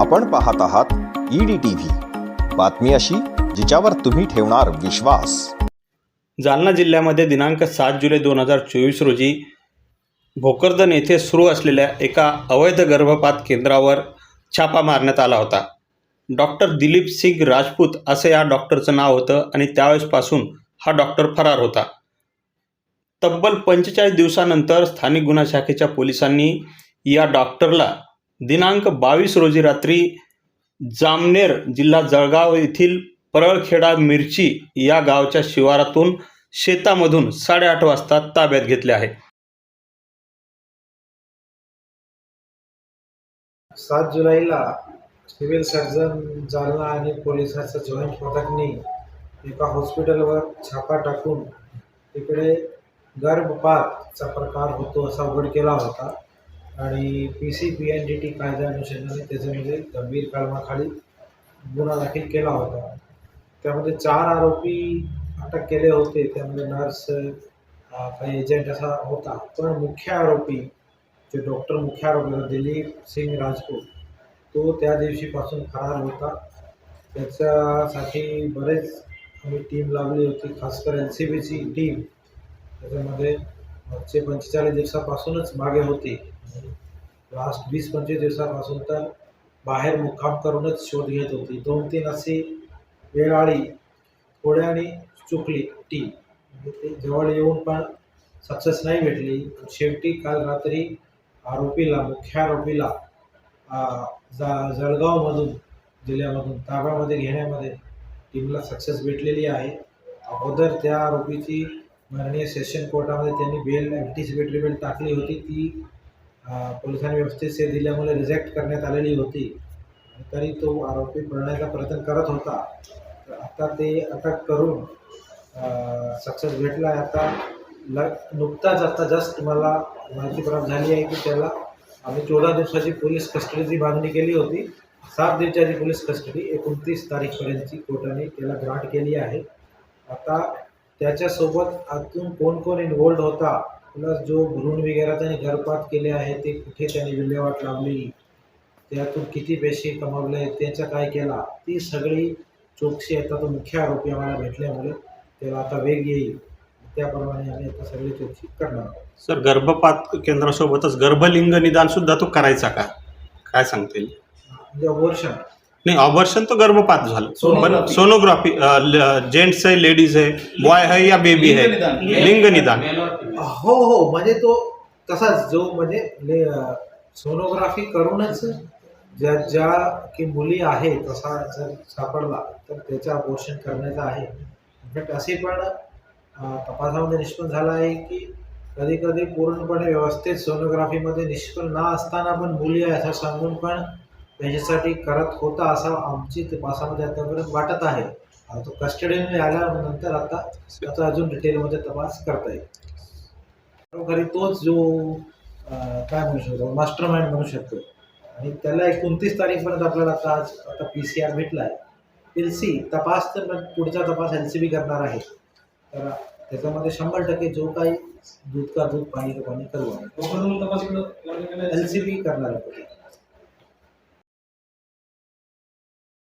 आपण पाहत आहात ईडी टीव्ही बातमी अशी जिच्यावर तुम्ही ठेवणार विश्वास. जालना जिल्ह्यामध्ये दिनांक सात जुलै दोन हजार चोवीस रोजी भोकरदन येथे सुरू असलेल्या एका अवैध गर्भपात केंद्रावर छापा मारण्यात आला होता. डॉक्टर दिलीप सिंग राजपूत असं या डॉक्टरचं नाव होतं आणि त्यावेळेसपासून हा डॉक्टर फरार होता. तब्बल पंचेचाळीस दिवसानंतर स्थानिक गुन्हा शाखेच्या पोलिसांनी या डॉक्टरला दिनांक बावीस रोजी रात्री जामनेर जिल्हा जळगाव येथील परळखेडा मिरची या गावच्या शिवारातून शेतामधून साडेआठ वाजता ताब्यात घेतले आहे. सात जुलैला सिव्हिल सर्जन जालना आणि पोलिसांच्या जॉईंट पथकने एका हॉस्पिटलवर छापा टाकून तिकडे गर्भपातचा प्रकार होतो असा उघड केला होता. आणि P C P N D T कायद्या अनुषंगाने त्याच्यामध्ये गंभीर कलमाखाली गुन्हा दाखल केला होता. त्यामध्ये चार आरोपी अटक केले होते. त्यामध्ये नर्स काही एजंट असा होता. पण मुख्य आरोपी जे डॉक्टर मुख्य आरोपी होता दिलीप सिंग राजपूत तो त्या दिवशीपासून फरार होता. त्याच्यासाठी बरेच आम्ही टीम लावली होती खासकर एल सी बीची टीम त्याच्यामध्ये मागचे पंचेचाळीस दिवसापासूनच मागे होती. लास्ट वीस पंचवीस दिवसापासून तर बाहेर मुक्काम करूनच शोध घेत होती. दोन तीन अशी वेळ आली थोड्याने चुकली टीम म्हणजे ते जवळ येऊन पण सक्सेस नाही भेटली. शेवटी काल रात्री आरोपीला मुख्य आरोपीला जा जळगावमधून जिल्ह्यामधून ताब्यामध्ये घेण्यामध्ये टीमला सक्सेस भेटलेली आहे. अगोदर त्या आरोपीची माननीय सेशन कोर्टामध्ये त्यांनी बेल अँटिसिपेटरी बेल टाकली होती. ती पोलिसांनी व्यवस्थित से दिल्यामुळे रिजेक्ट करण्यात आलेली होती. तरी तो आरोपी पळण्याचा प्रयत्न करत होता. तर आता ते अटक करून सक्सेस भेटला आहे आता ल नुकताच आता जस्ट मला माहिती प्राप्त झाली आहे की त्याला आम्ही चौदा दिवसाची पोलीस कस्टडीची मागणी केली होती. सात दिवसाची पोलीस कस्टडी एकोणतीस तारीखपर्यंतची कोर्टाने त्याला ग्रांट केली आहे. आता त्याच्यासोबत अजून कोण कोण इन्वॉल्ड होता? प्लस जो भ्रूण वगैरे त्याने गर्भपात केले आहे ते कुठे त्याने विल्हेवाट लावली? त्यातून किती पैसे कमवले? त्याचा काय केला? ती सगळी चौकशी आता तो मुख्य आरोपी आम्हाला भेटल्यामुळे त्याला आता वेग येईल. त्याप्रमाणे आम्ही आता सगळी चौकशी करणार सर गर्भपात केंद्रासोबतच गर्भलिंग निदान सुद्धा तो करायचा का? काय सांगता येईल म्हणजे अबोर्शन नाही ऑबर्शन तो गर्भपात झालं. पण सोनोग्राफी. जेंट्स आहे लेडीज आहे बॉय है या बेबी है लिंग निदान. हो हो म्हणजे तो तसाच जो म्हणजे सोनोग्राफी करूनच ज्या ज्या की मुली आहे तसा जर सापडला तर त्याचं अबोर्शन करण्याचं आहे. इनफॅक्ट असे पण तपासामध्ये निष्पन्न झालं आहे की कधी कधी पूर्णपणे व्यवस्थित सोनोग्राफीमध्ये निष्पन्न न असताना पण मुली आहे असं सांगून पण त्याच्यासाठी करत होता असं आमची तपासामध्ये आतापर्यंत वाटत आहे. तो कस्टडीमध्ये आल्यानंतर आता त्याचा अजून डिटेलमध्ये तपास करता येईल. खरोखरी तोच जो काय म्हणू शकतो मास्टर माइंड म्हणू शकतो. आणि त्याला एकोणतीस तारीखपर्यंत आपल्याला आता आज आता पी सी आर भेटला आहे एल सी तपास तर पुढचा तपास एल सी बी करणार आहे. तर त्याच्यामध्ये शंभर टक्के जो काही दूध का दूध पाणी का पाणी करू एल सी बी करणार आहे.